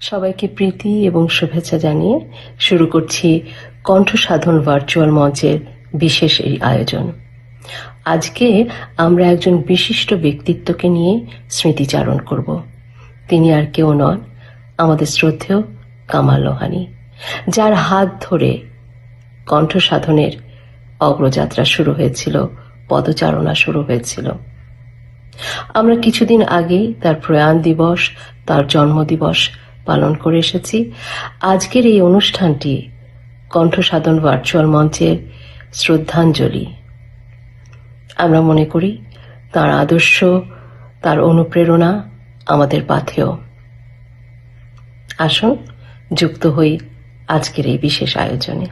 সবাইকে প্রীতি এবং শুভেচ্ছা জানিয়ে শুরু করছি কণ্ঠসাধন ভার্চুয়াল মঞ্চের বিশেষ এই আয়োজন। আজকে আমরা একজন বিশিষ্ট ব্যক্তিত্বকে নিয়ে স্মৃতিচারণ করব। তিনি আর কেউ নন, আমাদের শ্রদ্ধেয় কামাল লোহানি, যার হাত ধরে কণ্ঠসাধনের অগ্রযাত্রা শুরু হয়েছিল, পদচারণা শুরু হয়েছিল। আমরা কিছুদিন আগেই তার প্রয়াণ দিবস, তার জন্মদিবস পালন করে এসেছি। আজকের এই অনুষ্ঠানটি কণ্ঠসাধন ভার্চুয়াল মঞ্চের শ্রদ্ধাঞ্জলি। আমরা মনে করি, তার আদর্শ, তার অনুপ্রেরণা আমাদের পাথেয়। আসুন, যুক্ত হই আজকের এই বিশেষ আয়োজনে।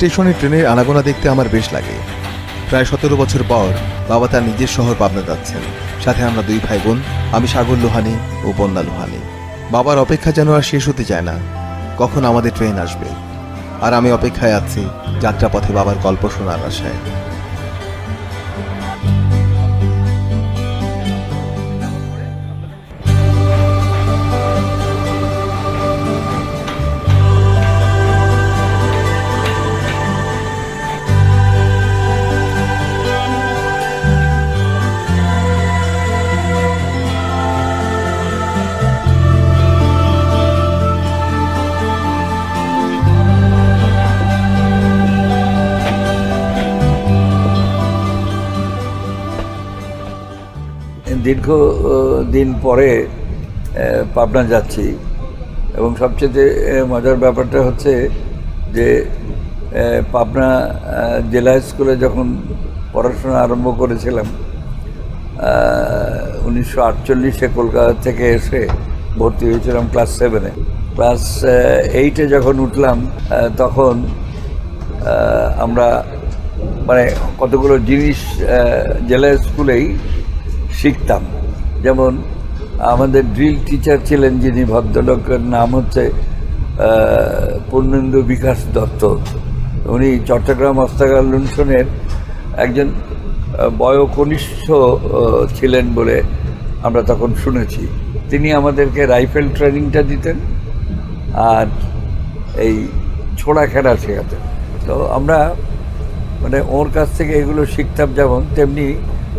স্টেশনে ট্রেনের আনাগোনা দেখতে আমার বেশ লাগে। প্রায় সতেরো বছর পর বাবা তার নিজের শহর পাবনা যাচ্ছেন। সাথে আমরা দুই ভাই বোন আমি সাগর লোহানি ও বন্যা লোহানি। বাবার অপেক্ষা যেন আর শেষ হতে চায় না। কখন আমাদের ট্রেন আসবে? আর আমি অপেক্ষায় আছি যাত্রাপথে বাবার গল্প শোনার আশায়। দীর্ঘ দিন পরে পাবনা যাচ্ছি। এবং সবচেয়ে মজার ব্যাপারটা হচ্ছে যে পাবনা জেলা স্কুলে যখন পড়াশোনা আরম্ভ করেছিলাম উনিশশো আটচল্লিশে কলকাতা থেকে এসে ভর্তি হয়েছিলাম ক্লাস সেভেনে। ক্লাস এইটে যখন উঠলাম তখন আমরা মানে কতগুলো জিনিস জেলা স্কুলেই শিখতাম। যেমন আমাদের ড্রিল টিচার ছিলেন যিনি ভদ্রলোকের নাম হচ্ছে পূর্ণেন্দু বিকাশ দত্ত। উনি চট্টগ্রাম অস্তাগার লুণ্ঠনের একজন বয়োকনিষ্ঠ ছিলেন বলে আমরা তখন শুনেছি। তিনি আমাদেরকে রাইফেল ট্রেনিংটা দিতেন আর এই ছোড়া খেলা শেখাতেন। তো আমরা মানে ওর কাছ থেকে এগুলো শিখতাম যেমন, তেমনি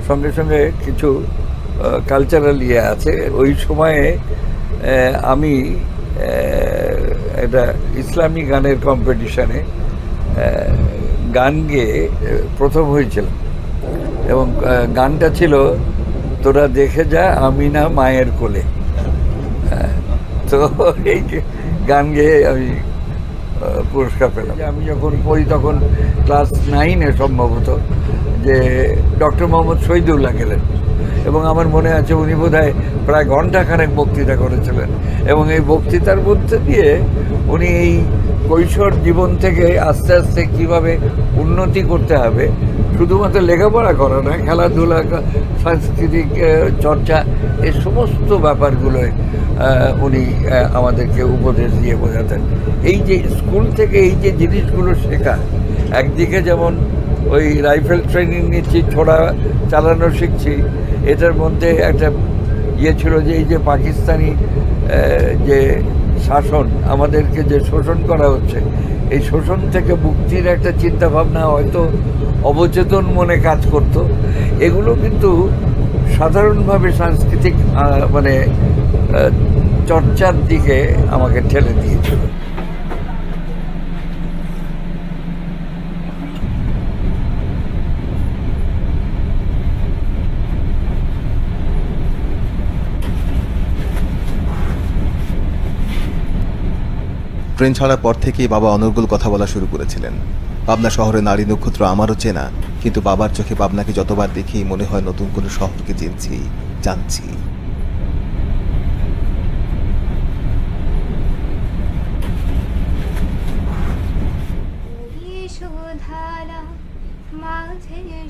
সঙ্গে সঙ্গে কিছু কালচারাল ইয়ে আছে। ওই সময়ে আমি একটা ইসলামী গানের কম্পিটিশানে গান গেয়ে প্রথম হয়েছিলাম। এবং গানটা ছিল, তোরা দেখে যা, আমি না মায়ের কোলে। তো এই গান গেয়ে আমি পুরস্কার পেলাম। আমি যখন পড়ি তখন ক্লাস নাইনে সম্ভবত যে ডক্টর মোহাম্মদ শহীদুল্লাহ গেলেন। এবং আমার মনে আছে উনি বোধহয় প্রায় ঘন্টাখানেক বক্তৃতা করেছিলেন। এবং এই বক্তৃতার মধ্যে দিয়ে উনি এই কৈশোর জীবন থেকে আস্তে আস্তে কীভাবে উন্নতি করতে হবে, শুধুমাত্র লেখাপড়া করা না খেলাধুলা, সাংস্কৃতিক চর্চা এই সমস্ত ব্যাপারগুলোয় উনি আমাদেরকে উপদেশ দিয়ে বোঝাতেন। এই যে স্কুল থেকে এই যে জিনিসগুলো শেখা, একদিকে যেমন ওই রাইফেল ট্রেনিং নিচ্ছি, ছোড়া চালানো শিখছি। এটার মধ্যে একটা ইয়ে ছিল যে, এই যে পাকিস্তানি যে শাসন, আমাদেরকে যে শোষণ করা হচ্ছে, এই শোষণ থেকে মুক্তির একটা চিন্তা ভাবনা হয়তো অবচেতন মনে কাজ করত। এগুলো কিন্তু সাধারণভাবে সাংস্কৃতিক মানে চর্চার দিকে আমাকে ঠেলে দিয়েছিল। ট্রেন ছাড়ার পর থেকেই বাবা অনর্গল কথা বলা শুরু করেছিলেন। পাবনা শহরে নারী নক্ষত্র আমারও চেনা, কিন্তু বাবার চোখে পাবনাকে যতবার দেখি মনে হয় নতুন কোনো শহরকে চিনছি, জানছি।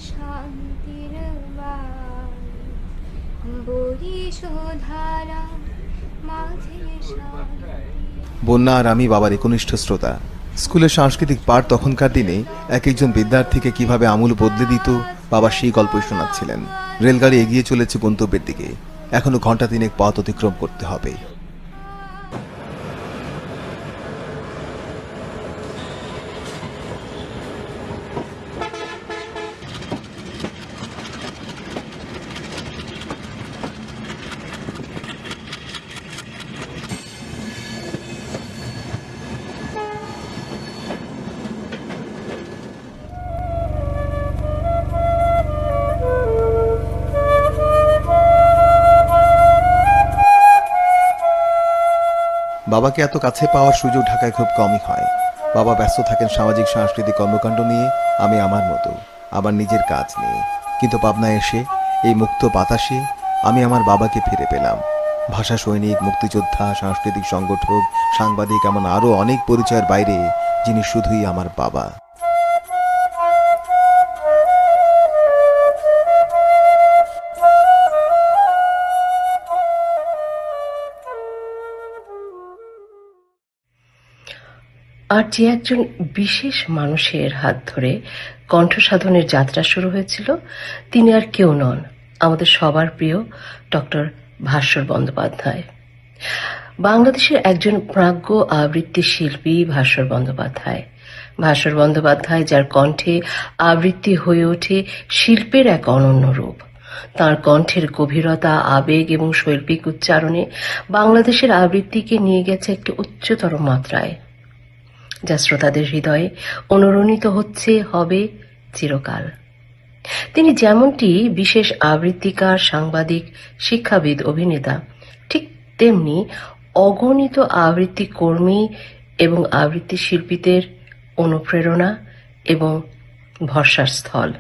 শান্তির শোধারা মাঝে শান্তি বন্যা আর আমি বাবার একনিষ্ঠ শ্রোতা। স্কুলের সাংস্কৃতিক পাঠ তখনকার দিনে এক একজন বিদ্যার্থীকে কীভাবে আমূল বদলে দিত, বাবা সেই গল্প শোনাচ্ছিলেন। রেলগাড়ি এগিয়ে চলেছে গন্তব্যের দিকে। এখনও ঘণ্টা তিনেক পথ অতিক্রম করতে হবে। বাবাকে এত কাছে পাওয়ার সুযোগ ঢাকায় খুব কমই হয়। বাবা ব্যস্ত থাকেন সামাজিক, সাংস্কৃতিক কর্মকাণ্ড নিয়ে, আমি আমার মতো আমার নিজের কাজ নিয়ে। কিন্তু পাবনায় এসে, এই মুক্ত বাতাসে, আমি আমার বাবাকে ফিরে পেলাম। ভাষা সৈনিক, মুক্তিযোদ্ধা, সাংস্কৃতিক সংগঠক, সাংবাদিক, এমন আরও অনেক পরিচয়ের বাইরে, যিনি শুধুই আমার বাবা। আর যে একজন বিশেষ মানুষের হাত ধরে কণ্ঠসাধনের যাত্রা শুরু হয়েছিল। তিনি আর কেউ নন, আমাদের সবার প্রিয় ডক্টর ভাস্বর বন্দ্যোপাধ্যায়। বাংলাদেশের একজন প্রাজ্ঞ আবৃত্তি শিল্পী ভাস্বর বন্দ্যোপাধ্যায়। ভাস্বর বন্দ্যোপাধ্যায় যার কণ্ঠে আবৃত্তি হয়ে ওঠে শিল্পের এক অনন্য রূপ। তার কণ্ঠের গভীরতা, আবেগ এবং শৈল্পিক উচ্চারণে বাংলাদেশের আবৃত্তিকে নিয়ে গেছে একটি উচ্চতর মাত্রায়। যা শ্রোতাদের হৃদয়ে অনুরণিত হচ্ছে, হবে চিরকাল। তিনি যেমনটি বিশেষ আবৃত্তিকার, সাংবাদিক, শিক্ষাবিদ, অভিনেতা, ঠিক তেমনি অগণিত আবৃত্তি কর্মী এবং আবৃত্তি শিল্পীদের অনুপ্রেরণা এবং ভরসার স্থল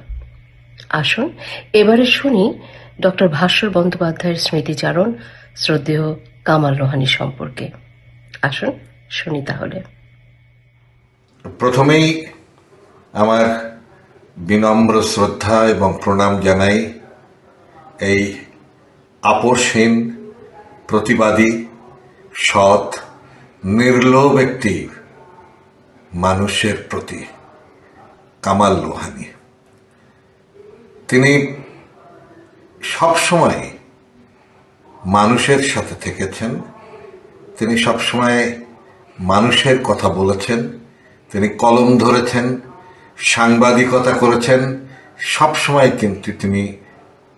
আসুন, এবারে শুনি ডক্টর ভাস্বর বন্দ্যোপাধ্যায়ের স্মৃতিচারণ, শ্রদ্ধেয় কামাল রোহানি সম্পর্কে। আসুন, শুনি তাহলে। প্রথমেই আমার বিনম্র শ্রদ্ধা এবং প্রণাম জানাই এই আপোষহীন প্রতিবাদী, সৎ, নির্লোভ একটি মানুষের প্রতি কামাল লোহানি তিনি সবসময় মানুষের সাথে থেকেছেন। তিনি সবসময় মানুষের কথা বলেছেন। তিনি কলম ধরেছেন, সাংবাদিকতা করেছেন সবসময় কিন্তু তিনি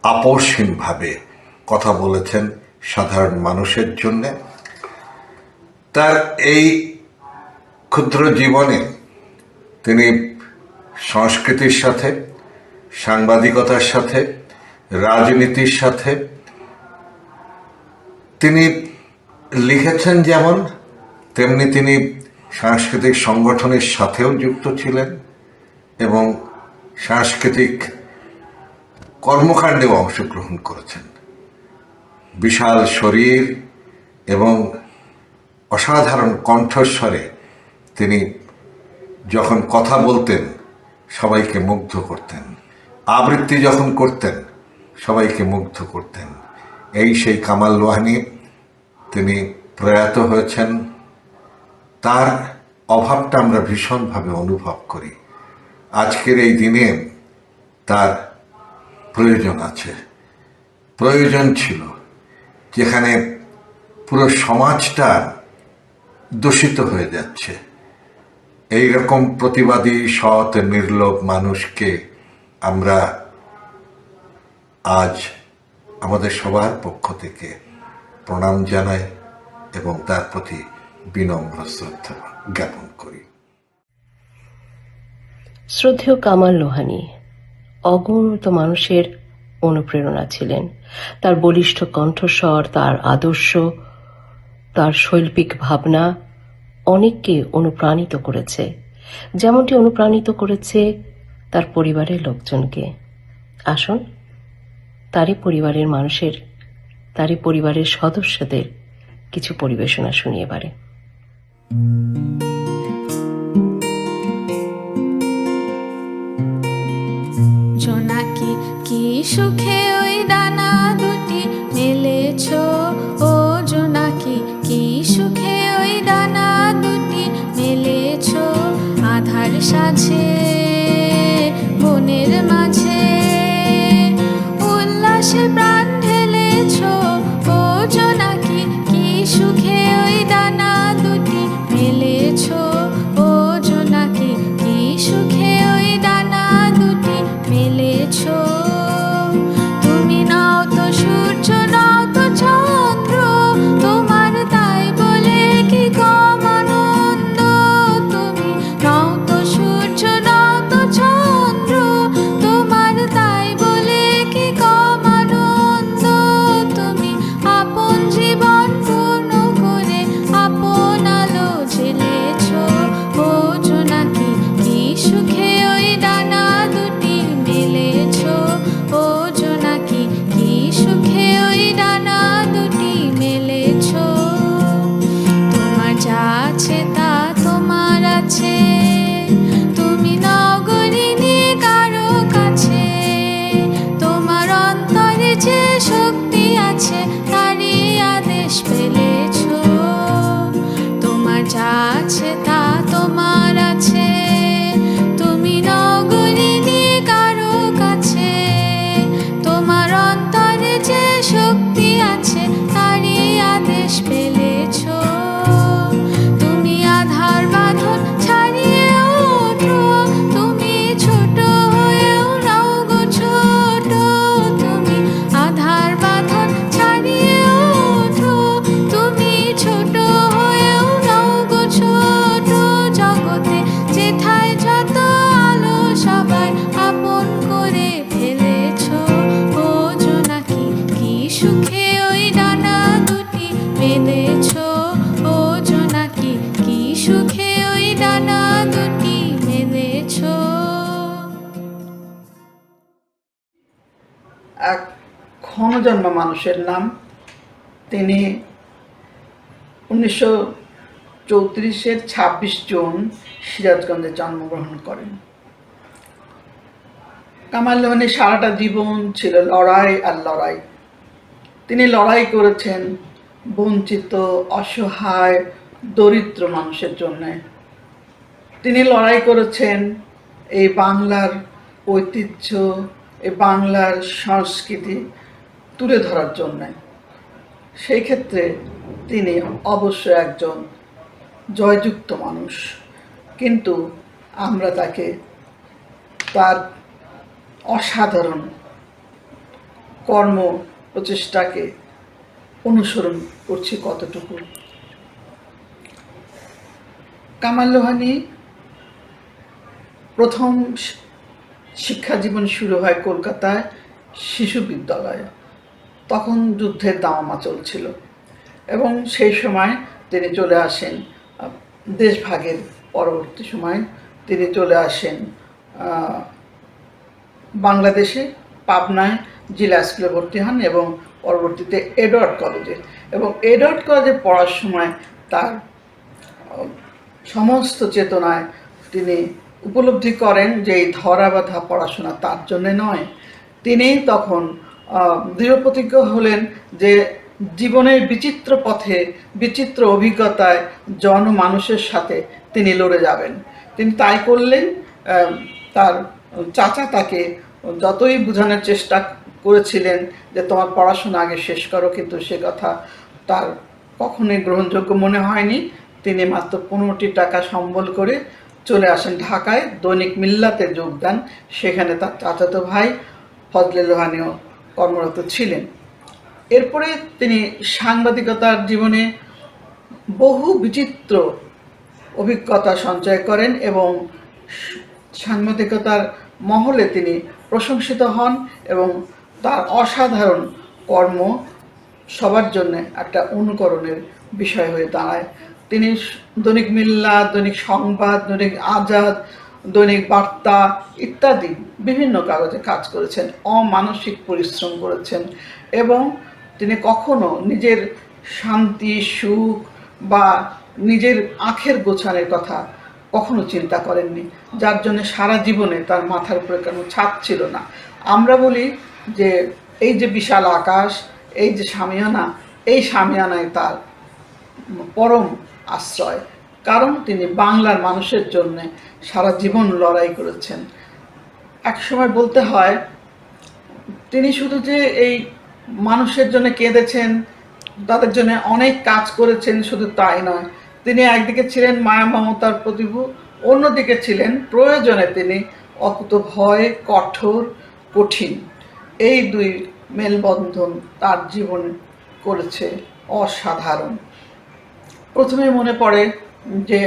আপোষহীনভাবে কথা বলেছেন সাধারণ মানুষের জন্যে। তার এই ক্ষুদ্র জীবনে তিনি সংস্কৃতির সাথে, সাংবাদিকতার সাথে, রাজনীতির সাথে, তিনি লিখেছেন যেমন, তেমনি তিনি সাংস্কৃতিক সংগঠনের সাথেও যুক্ত ছিলেন এবং সাংস্কৃতিক কর্মকাণ্ডেও অংশগ্রহণ করেছেন। বিশাল শরীর এবং অসাধারণ কণ্ঠস্বরে তিনি যখন কথা বলতেন, সবাইকে মুগ্ধ করতেন। আবৃত্তি যখন করতেন, সবাইকে মুগ্ধ করতেন। এই সেই কামাল লোহানি, তিনি প্রয়াত হয়েছেন। তার অভাবটা আমরা ভীষণভাবে অনুভব করি। আজকের এই দিনে তার প্রয়োজন আছে। প্রয়োজন ছিল যেখানে পুরো সমাজটা দূষিত হয়ে যাচ্ছে। এই রকম প্রতিবাদী, সৎ, নির্লোভ মানুষকে আমরা আজ আমাদের সবার পক্ষ থেকে প্রণাম জানাই এবং তার প্রতি বিনম্র শ্রদ্ধা জ্ঞাপন করি। শ্রদ্ধেয় কামাল লোহানি অগণিত মানুষের অনুপ্রেরণা ছিলেন। তার বলিষ্ঠ কণ্ঠস্বর, তার আদর্শ, তার শৈল্পিক ভাবনা অনেককে অনুপ্রাণিত করেছে। যেমনটি অনুপ্রাণিত করেছে তার পরিবারের লোকজনকে। আসুন, তারই পরিবারের মানুষের, তারই পরিবারের সদস্যদের কিছু পরিবেশনা শুনিয়ে এবারে। জোনাকি কি সুখে ওই দানা দুটি মেলেছ? ও জোনাকি কি সুখে ওই দানা দুটি মেলেছ? আধার সাজে বনের মাঝে উল্লাসে প্রাণ ঢেলেছ? ও জোনাকি কি সুখে ওই দানা দুটি মেলেছ? ক্ষণজন্ম মানুষের নাম। তিনি উনিশশো চৌত্রিশের ছাব্বিশ জুন সিরাজগঞ্জে জন্মগ্রহণ করেন। কামাল লোহানী সারাটা জীবন ছিল লড়াই আর লড়াই। তিনি লড়াই করেছেন বঞ্চিত, অসহায়, দরিদ্র মানুষের জন্যে। তিনি লড়াই করেছেন এই বাংলার ঐতিহ্য, এই বাংলার সংস্কৃতি তুলে ধরার জন্যে। সেই ক্ষেত্রে তিনি অবশ্য একজন জয়যুক্ত মানুষ। কিন্তু আমরা তাকে তার অসাধারণ কর্ম প্রচেষ্টাকে অনুসরণ করছি কতটুকু? কামাল লোহানী প্রথম শিক্ষা জীবন শুরু হয় কলকাতায় শিশু বিদ্যালয়ে। তখন যুদ্ধের দামামা চলছিল। এবং সেই সময় তিনি চলে আসেন, দেশভাগের পরবর্তী সময় তিনি চলে আসেন বাংলাদেশে পাবনায় জেলা স্কুলে ভর্তি হন এবং পরবর্তীতে এডওয়ার্ড কলেজে। এবং এডওয়ার্ড কলেজে পড়ার সময় তার সমস্ত চেতনায় তিনি উপলব্ধি করেন যে এই ধরা বাঁধা পড়াশোনা তার জন্যে নয়। তিনি তখন আহ, দৃঢ়প্রতিজ্ঞ হলেন যে জীবনের বিচিত্র পথে বিচিত্র অভিজ্ঞতায় জন মানুষের সাথে তিনি লড়ে যাবেন। তিনি তাই করলেন তার চাচা তাকে যতই বোঝানোর চেষ্টা করেছিলেন যে তোমার পড়াশোনা আগে শেষ করো কিন্তু সে কথা তার কখনোই গ্রহণযোগ্য মনে হয়নি। তিনি মাত্র পনেরোটি টাকা সম্বল করে চলে আসেন ঢাকায় দৈনিক মিল্লাতে যোগদান। সেখানে তার চাচাতো ভাই ফজলে লোহানিও কর্মরত ছিলেন। এরপরে তিনি সাংবাদিকতার জীবনে বহু বিচিত্র অভিজ্ঞতা সঞ্চয় করেন এবং সাংবাদিকতার মহলে তিনি প্রশংসিত হন এবং তার অসাধারণ কর্ম সবার জন্য একটা অনুকরণের বিষয় হয়ে দাঁড়ায়। তিনি দৈনিক মিল্লা দৈনিক সংবাদ, দৈনিক আজাদ দৈনিক বার্তা ইত্যাদি বিভিন্ন কাগজে কাজ করেছেন, অমানসিক পরিশ্রম করেছেন এবং তিনি কখনো নিজের শান্তি, সুখ বা নিজের আখের গোছানের কথা কখনো চিন্তা করেননি। যার জন্য সারা জীবনে তার মাথার উপরে কোনো ছাদ ছিল না। আমরা বলি যে, এই যে বিশাল আকাশ, এই যে সামিয়ানা, এই সামিয়ানায় তার পরম আশ্রয়। কারণ তিনি বাংলার মানুষের জন্য সারা জীবন লড়াই করেছেন। এক সময় বলতে হয়, তিনি শুধু যে এই মানুষের জন্য কেঁদেছেন, তাদের জন্য অনেক কাজ করেছেন শুধু তাই নয়, তিনি একদিকে ছিলেন মায়া মমতার প্রতিভু, অন্যদিকে ছিলেন প্রয়োজনে তিনি অকুত ভয়, কঠোর, কঠিন। এই দুই মেলবন্ধন তার জীবন করেছে অসাধারণ। প্রথমে মনে পড়ে যে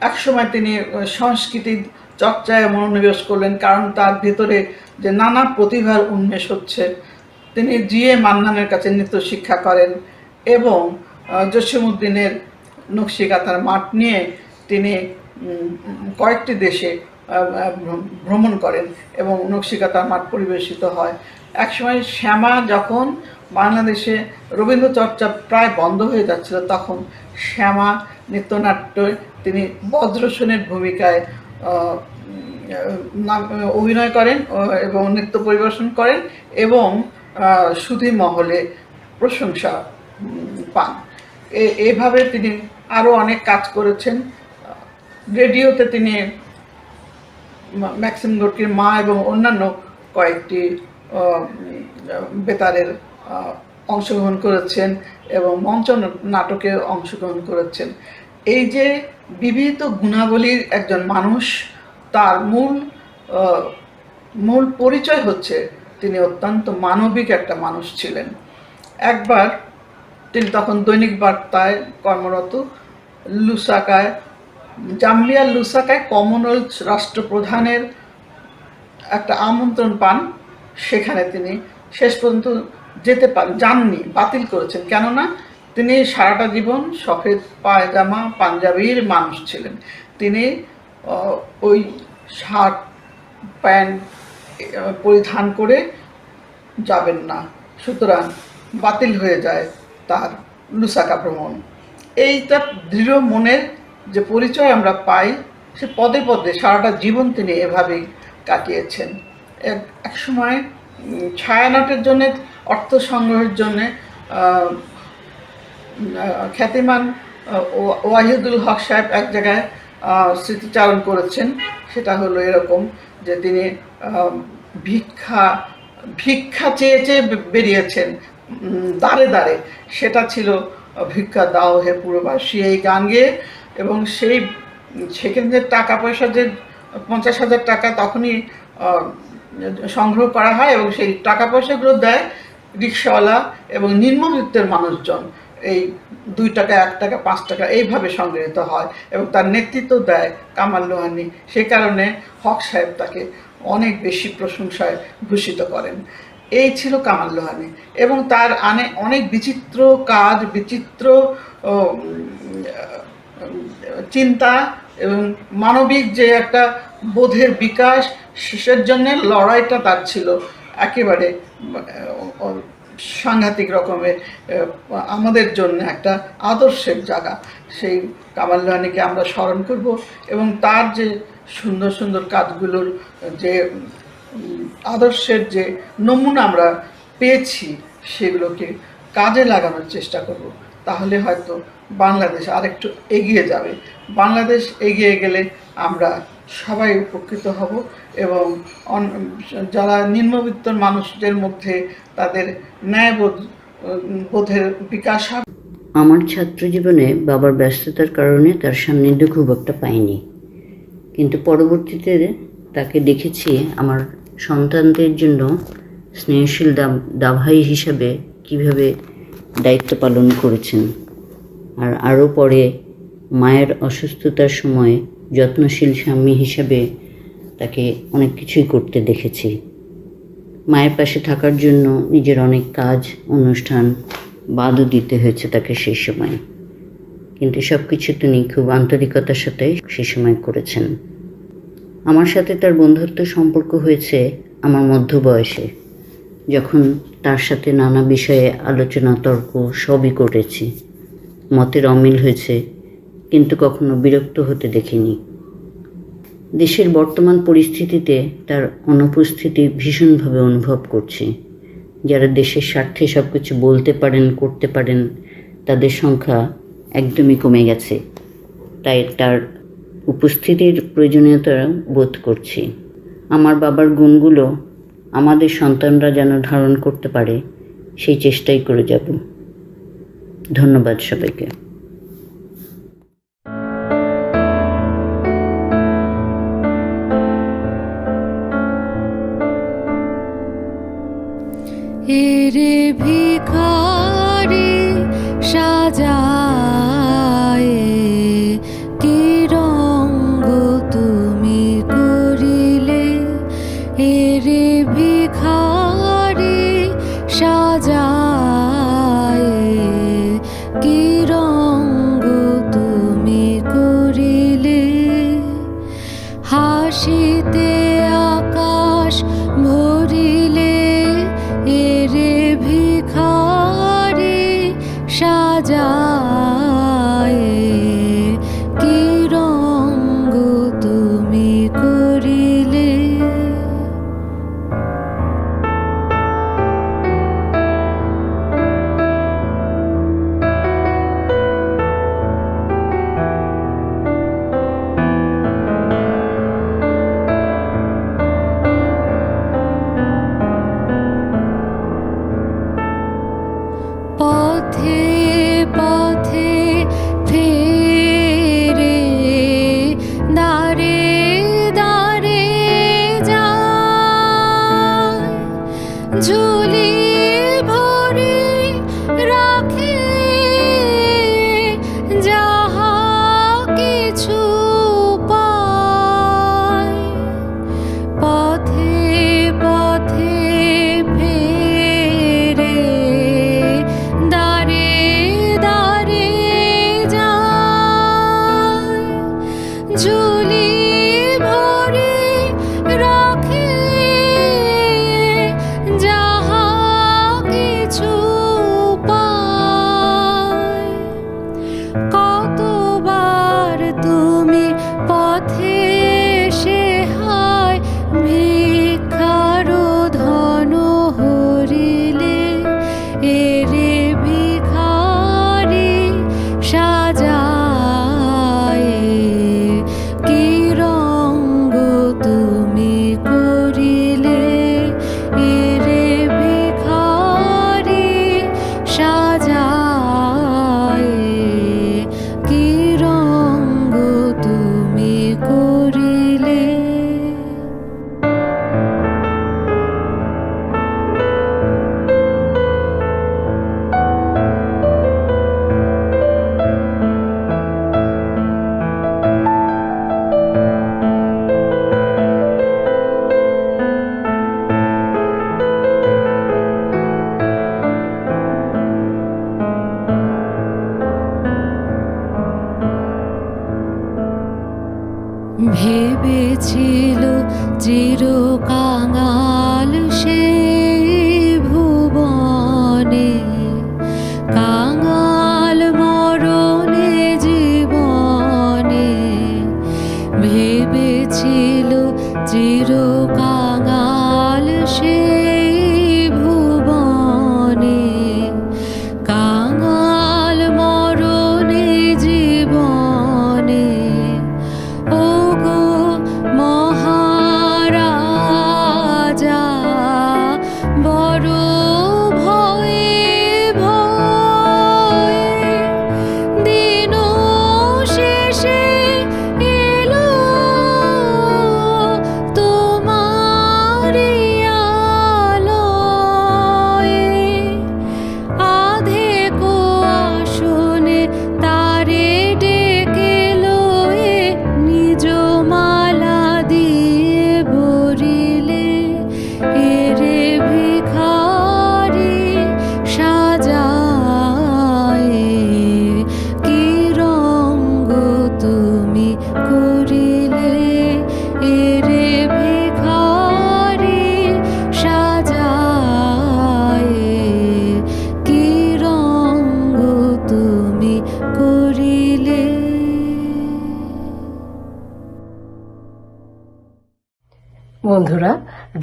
একসময় তিনি সংস্কৃতি চর্চায় মনোনিবেশ করলেন কারণ তার ভেতরে যে নানা প্রতিভার উন্মেষ হচ্ছে তিনি জিএ মান্নানের কাছে নৃত্য শিক্ষা করেন এবং আহ, জসীমউদ্দিনের নকশিকাতার মাঠ নিয়ে তিনি কয়েকটি দেশে ভ্রমণ করেন এবং নকশিকাতার মাঠ পরিবেশিত হয়। একসময় শ্যামা যখন বাংলাদেশে রবীন্দ্র চর্চা প্রায় বন্ধ হয়ে যাচ্ছিল, তখন শ্যামা নৃত্যনাট্য তিনি বজ্রসেনের ভূমিকায় অভিনয় করেন এবং নৃত্য পরিবেশন করেন এবং সুধী মহলে প্রশংসা পান। এভাবে তিনি আরও অনেক কাজ করেছেন। রেডিওতে তিনি ম্যাক্সিম গোর্কির মা এবং অন্যান্য কয়েকটি বেতারের অংশগ্রহণ করেছেন এবং মঞ্চ নাটকে অংশগ্রহণ করেছেন। এই যে বিবিধ গুণাবলীর একজন মানুষ, তার মূল মূল পরিচয় হচ্ছে তিনি অত্যন্ত মানবিক একটা মানুষ ছিলেন। একবার তিনি তখন দৈনিক বার্তায় কর্মরত লুসাকায় জাম্বিয়ার লুসাকায় কমনওয়েলথ রাষ্ট্রপ্রধানের একটা আমন্ত্রণ পান। সেখানে তিনি শেষ পর্যন্ত যেতে পান যাননি, বাতিল করেছেন। কেননা তিনি সারাটা জীবন সফেদ পায়জামা, পাঞ্জাবির মানুষ ছিলেন। তিনি ওই শার্ট, প্যান্ট পরিধান করে যাবেন না। সুতরাং বাতিল হয়ে যায় তার লুসাকা ভ্রমণ। এইটা দৃঢ় মনের যে পরিচয় আমরা পাই, সে পদে পদে সারাটা জীবন তিনি এভাবেই কাটিয়েছেন। এক সময় ছায়ানটের জন্য অর্থ সংগ্রহের জন্যে খ্যাতিমান ওয়াহিদুল হক সাহেব এক জায়গায় স্মৃতিচারণ করেছেন। সেটা হলো এরকম যে তিনি ভিক্ষা ভিক্ষা চেয়ে চেয়ে বেরিয়েছেন দাঁড়ে দাঁড়ে সেটা ছিল ভিক্ষা দাও হে পুরবাসী এই গান গেয়ে এবং সেই, সেখানে টাকা পয়সা যে পঞ্চাশ হাজার টাকা তখনই সংগ্রহ করা হয় এবং সেই টাকা পয়সাগুলো দেয়। রিক্সাওয়ালা এবং নিম্নবিত্তের মানুষজন, এই দুই টাকা, এক টাকা, পাঁচ টাকা এইভাবে সংগৃহীত হয় এবং তার নেতৃত্ব দেয় কামাল লোহানি। সেই কারণে হক সাহেব তাকে অনেক বেশি প্রশংসায় ভূষিত করেন। এই ছিল কামাল লোহানি এবং তার আনে অনেক বিচিত্র কাজ, বিচিত্র চিন্তা এবং মানবিক যে একটা বোধের বিকাশ সেটার জন্য লড়াইটা তার ছিল। একেবারে সাংঘাতিক রকমের আমাদের জন্য একটা আদর্শের জায়গা। সেই কামাল আমরা স্মরণ করব এবং তার যে সুন্দর সুন্দর কাজগুলোর যে আদর্শের যে নমুনা আমরা পেয়েছি, সেগুলোকে কাজে লাগানোর চেষ্টা করব। তাহলে হয়তো বাংলাদেশ আরেকটু এগিয়ে যাবে। বাংলাদেশ এগিয়ে গেলে আমরা সবাই উপকৃত হব এবং যারা নিম্নবিত্ত মানুষদের মধ্যে তাদের ন্যায়বোধ, বোধের বিকাশ হবে। আমার ছাত্র জীবনে বাবার ব্যস্ততার কারণে তার সান্নিধ্য খুব একটা পাইনি। কিন্তু পরবর্তীতে তাকে দেখেছি আমার সন্তানদের জন্য স্নেহশীল দাভাই হিসাবে কীভাবে দায়িত্ব পালন করেছেন। আর আরও পরে মায়ের অসুস্থতার সময় যত্নশীল স্বামী হিসাবে তাকে অনেক কিছুই করতে দেখেছি। মায়ের পাশে থাকার জন্য নিজের অনেক কাজ, অনুষ্ঠান বাদও দিতে হয়েছে তাকে সেই সময়। কিন্তু সব কিছু তিনি খুব আন্তরিকতার সাথে সে সময় করেছেন। আমার সাথে তার বন্ধুত্ব সম্পর্ক হয়েছে আমার মধ্য বয়সে যখন তার সাথে নানা বিষয়ে আলোচনা তর্ক সবই করেছি। মতের অমিল হয়েছে কিন্তু কখনো বিরক্ত হতে দেখিনি। দেশের বর্তমান পরিস্থিতিতে তার অনুপস্থিতি ভীষণভাবে অনুভব করছি। যারা দেশের স্বার্থে সব কিছু বলতে পারেন, করতে পারেন, তাদের সংখ্যা একদমই কমে গেছে। তাই তার উপস্থিতির প্রয়োজনীয়তা বোধ করছি। আমার বাবার গুণগুলো আমাদের সন্তানরা যেন ধারণ করতে পারে, সেই চেষ্টাই করে যাব। ধন্যবাদ সবাইকে।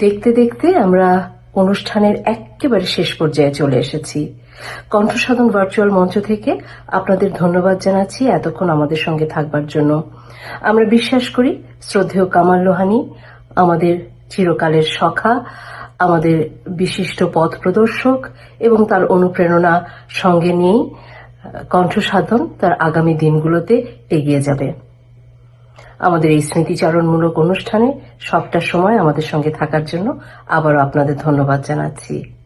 দেখতে দেখতে আমরা অনুষ্ঠানের একেবারে শেষ পর্যায়ে চলে এসেছি। কণ্ঠসাধন ভার্চুয়াল মঞ্চ থেকে আপনাদের ধন্যবাদ জানাচ্ছি এতক্ষণ আমাদের সঙ্গে থাকবার জন্য। আমরা বিশ্বাস করি, শ্রদ্ধেয় কামাল লোহানি, আমাদের চিরকালের সখা, আমাদের বিশিষ্ট পথ প্রদর্শক এবং তার অনুপ্রেরণা সঙ্গে নিয়েই কণ্ঠসাধন তার আগামী দিনগুলোতে এগিয়ে যাবে। আমাদের এই স্মৃতিচারণমূলক অনুষ্ঠানে সবটা সময় আমাদের সঙ্গে থাকার জন্য আবারও আপনাদের ধন্যবাদ জানাচ্ছি।